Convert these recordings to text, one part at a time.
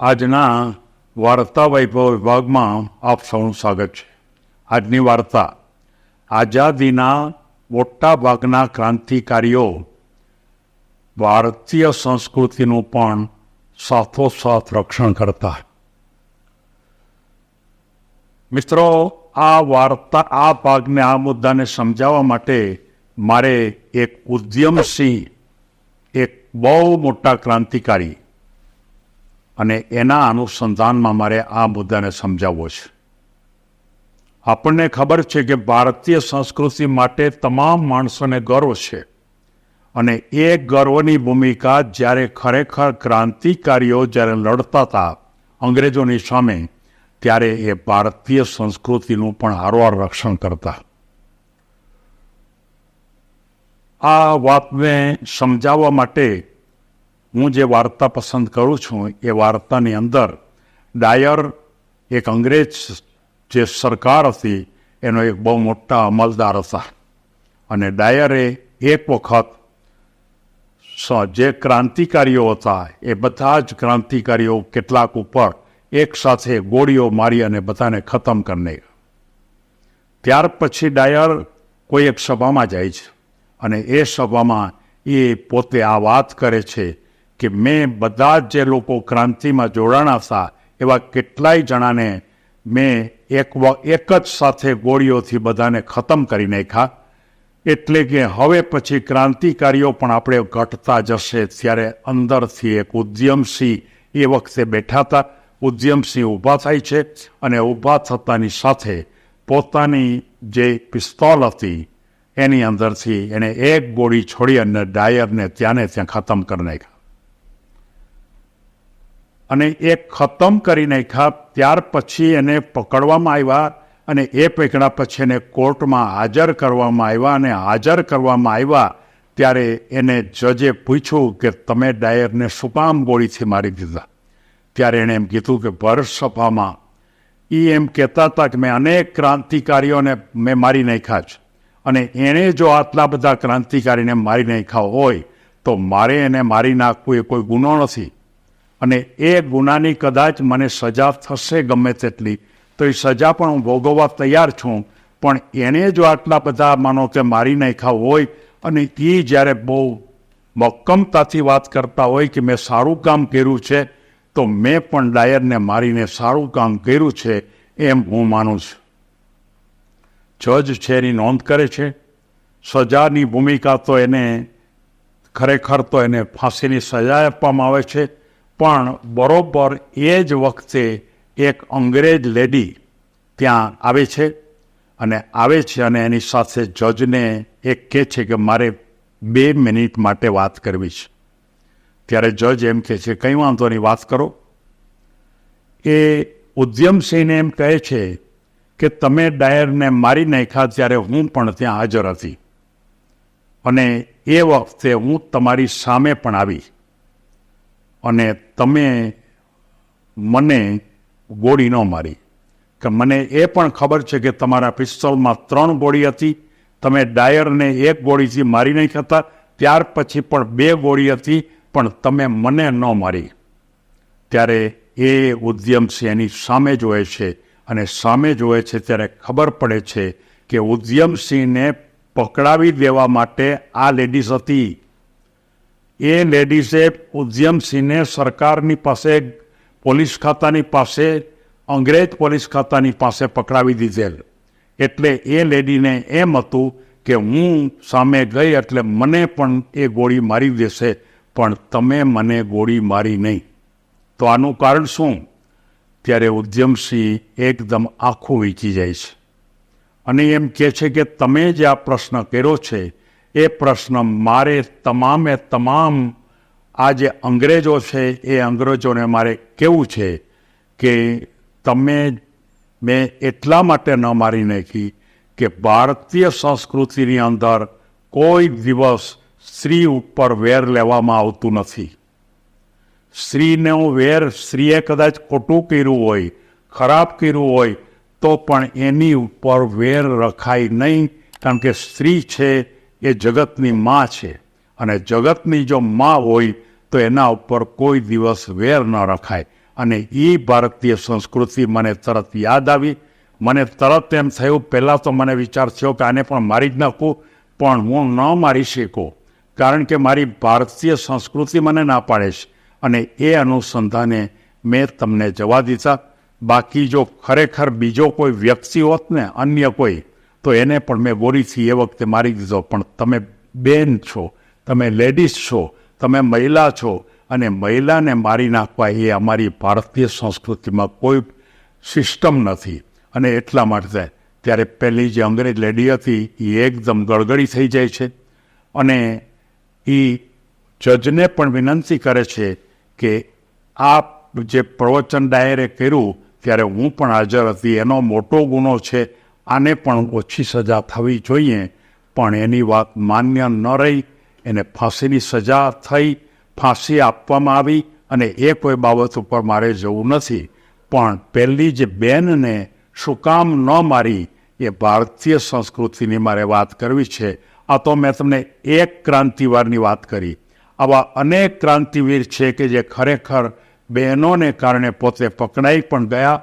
આજના વાર્તા વૈભવ વિભાગમાં આપ સૌનું સ્વાગત છે. આજની વાર્તા, આઝાદીના મોટા ભાગના ક્રાંતિકારીઓ ભારતીય સંસ્કૃતિનું પણ સાથોસાથ રક્ષણ કરતા મિત્રો, આ વાર્તા, આ ભાગને, આ મુદ્દાને સમજાવવા માટે મારે એક ઉદ્યમસિંહ, એક બહુ મોટા ક્રાંતિકારી અને એના અનુસંધાનમાં મારે આ મુદ્દાને સમજાવવો છે. આપણને ખબર છે કે ભારતીય સંસ્કૃતિ માટે તમામ માણસોને ગર્વ છે. અને એ ગર્વની ભૂમિકા જ્યારે ખરેખર ક્રાંતિકારીઓ જ્યારે લડતા હતા અંગ્રેજોની સામે, ત્યારે એ ભારતીય સંસ્કૃતિનું પણ હારવાર રક્ષણ કરતા. આ વાતને સમજાવવા માટે હું જે વાર્તા પસંદ કરું છું એ વાર્તાની અંદર ડાયર એક અંગ્રેજ જે સરકાર હતી, એનો એક બહુ મોટા અમલદાર હતા. અને ડાયરે એક વખત જે ક્રાંતિકારીઓ હતા, એ બધા જ ક્રાંતિકારીઓ કેટલાક ઉપર એક સાથે ગોળીઓ મારી અને બધાને ખતમ કરીને ત્યાર પછી ડાયર કોઈ એક સભામાં જાય છે. અને એ સભામાં એ પોતે આ વાત કરે છે કે મેં બધા જ જે લોકો ક્રાંતિમાં જોડાણા હતા, એવા કેટલાય જણાને મેં એક એક જ સાથે ગોળીઓથી બધાને ખતમ કરી નાખ્યા. એટલે કે હવે પછી ક્રાંતિકારીઓ પણ આપણે ઘટતા જશે ત્યારે અંદરથી એક ઉદ્યમસિંહ એ વખતે બેઠા હતા. ઉદ્યમસિંહ ઊભા થાય છે અને ઊભા થતાની સાથે પોતાની જે પિસ્તોલ હતી, એની અંદરથી એણે એક ગોળી છોડી અને ડાયરને ત્યાંને ત્યાં ખતમ કરી નાખ્યા. અને એ ખતમ કરી નાખ્યા. ત્યાર પછી એને પકડવામાં આવ્યા અને એ પકડ્યા પછી એને કોર્ટમાં હાજર કરવામાં આવ્યા અને હાજર કરવામાં આવ્યા ત્યારે એને જજે પૂછ્યું કે તમે ડાયરને શું કામ ગોળીથી મારી દીધા? ત્યારે એણે એમ કીધું કે ભર સભામાં. એ એમ કહેતા હતા કે મેં અનેક ક્રાંતિકારીઓને મેં મારી નાખ્યા છે. અને એણે જો આટલા બધા ક્રાંતિકારીને મારી નાખ્યા હોય, તો મારે એને મારી નાખવું એ કોઈ ગુનો નથી. અને એ ગુનાની કદાચ મને સજા થશે ગમે તેટલી. તો એ સજા પણ હું ભોગવવા તૈયાર છું. પણ એણે જો આટલા બધા માનો કે મારી નાખ્યા હોય અને એ જ્યારે બહુ મક્કમતાથી વાત કરતા હોય કે મેં સારું કામ કર્યું છે, તો મેં પણ ડાયરને મારીને સારું કામ કર્યું છે એમ હું માનું છું. જજ છે એની નોંધ કરે છે. સજાની ભૂમિકા તો એને ખરેખર તો એને ફાંસીની સજા આપવામાં આવે છે. પણ બરોબર એ જ વખતે એક અંગ્રેજ લેડી ત્યાં આવે છે અને આવે છે અને એની સાથે જજને એક કહે છે કે મારે બે મિનિટ માટે વાત કરવી છે. ત્યારે જજ એમ કહે છે, કંઈ વાંધો નહીં, વાત કરો. એ ઉદ્યમસિંહને એમ કહે છે કે, તમે ડાયરને મારી નાખ્યા ત્યારે હું પણ ત્યાં હાજર હતી અને એ વખતે હું તમારી સામે પણ આવી. અને તમે મને ગોળી ન મારી. કે મને એ પણ ખબર છે કે તમારા પિસ્તોલમાં ત્રણ ગોળી હતી, તમે ડાયરને એક ગોળીથી મારી નહીં હતા ત્યાર પછી પણ બે ગોળી હતી, પણ તમે મને ન મારી. ત્યારે એ ઉદ્યમસિંહ એની સામે જોવે છે અને સામે જોએ છે ત્યારે ખબર પડે છે કે ઉદ્યમસિંહને પકડાવી દેવા માટે આ લેડીઝ હતી. એ લેડીઝે ઉદ્યમસિંહને સરકારની પાસે, પોલીસ ખાતાની પાસે, અંગ્રેજ પોલીસ ખાતાની પાસે પકડાવી દીધેલ. એટલે એ લેડીને એમ હતું કે હું સામે ગઈ એટલે મને પણ એ ગોળી મારી દેશે, પણ તમે મને ગોળી મારી નહીં. તો આનું કારણ શું? ત્યારે ઉદ્યમસિંહ એકદમ આખું વીંચી જાય છે. અને એમ કહે છે કે તમે જે આ પ્રશ્ન કર્યો છે એ પ્રશ્ન મારે તમામે તમામ આ જે અંગ્રેજો છે, એ અંગ્રેજોને મારે કેવું છે કે તમે મેં એટલા માટે ન મારી નાખી કે ભારતીય સંસ્કૃતિની અંદર કોઈ દિવસ સ્ત્રી ઉપર વેર લેવામાં આવતું નથી. સ્ત્રીનો વેર સ્ત્રીએ કદાચ ખોટું કર્યું હોય, ખરાબ કર્યું હોય, તો પણ એની ઉપર વેર રખાય નહીં, કારણ કે સ્ત્રી છે એ જગતની મા છે. અને જગતની જો મા હોય, તો એના ઉપર કોઈ દિવસ વેર ન રખાય. અને એ ભારતીય સંસ્કૃતિ મને તરત યાદ આવી. મને તરત એમ થયું, પહેલાં તો મને વિચાર થયો કે આને પણ મારી જ નાખું, પણ હું ન મારી શકું. કારણ કે મારી ભારતીય સંસ્કૃતિ મને ના પાડે છે. અને એ અનુસંધાને મેં તમને જવા દીધા. બાકી જો ખરેખર બીજો કોઈ વ્યક્તિ હોત ને, અન્ય કોઈ તો એને પણ મેં બોરીથી એ વખતે મારી દીધો, પણ તમે બેન છો, તમે લેડીઝ છો, તમે મહિલા છો, અને મહિલાને મારી નાખવા એ અમારી ભારતીય સંસ્કૃતિમાં કોઈ સિસ્ટમ નથી. અને એટલા માટે ત્યારે પહેલી જે અંગ્રેજ લેડી હતી, એ એકદમ ગળગડી થઈ જાય છે. અને એ જજને પણ વિનંતી કરે છે કે આ જે પ્રવચન ડાયરે કર્યું, ત્યારે હું પણ હાજર હતી. એનો મોટો ગુનો છે. આને પણ ઓછી સજા થવી જોઈએ, પણ એની વાત માન્ય ન રહી, એને ફાંસીની સજા થઈ, ફાંસી આપવામાં આવી અને એ કોઈ બાબત ઉપર મારે જવું નથી. પણ પહેલી જે બેનને શું કામ ન મારી એ ભારતીય સંસ્કૃતિની મારે વાત કરવી છે. આ તો મેં તમને એક ક્રાંતિવારની વાત કરી. આવા અનેક ક્રાંતિવીર છે કે જે ખરેખર બહેનોને કારણે પોતે પકડાઈ પણ ગયા,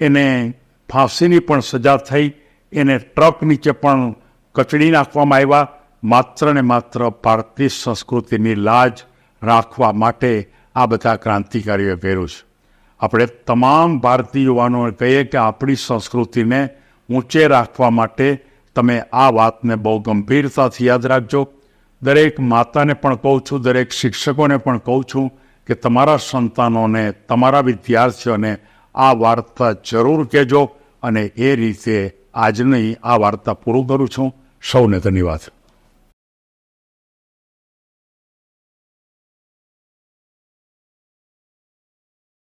એને ફાંસીની પણ સજા થઈ એને ટ્રક નીચે પણ કચડી નાખવામાં આવ્યા. માત્ર ને માત્ર ભારતીય સંસ્કૃતિની લાજ રાખવા માટે આ બધા ક્રાંતિકારીઓ પહેર્યું છે. આપણે તમામ ભારતીય યુવાનોને કહીએ કે આપણી સંસ્કૃતિને ઊંચે રાખવા માટે તમે આ વાતને બહુ ગંભીરતાથી યાદ રાખજો. દરેક માતાને પણ કહું છું, દરેક શિક્ષકોને પણ કહું છું કે તમારા સંતાનોને, તમારા વિદ્યાર્થીઓને આ વાર્તા જરૂર કહેજો અને એ રીતે આજની આ વાર્તા પૂરું કરું છું. સૌને ધન્યવાદ.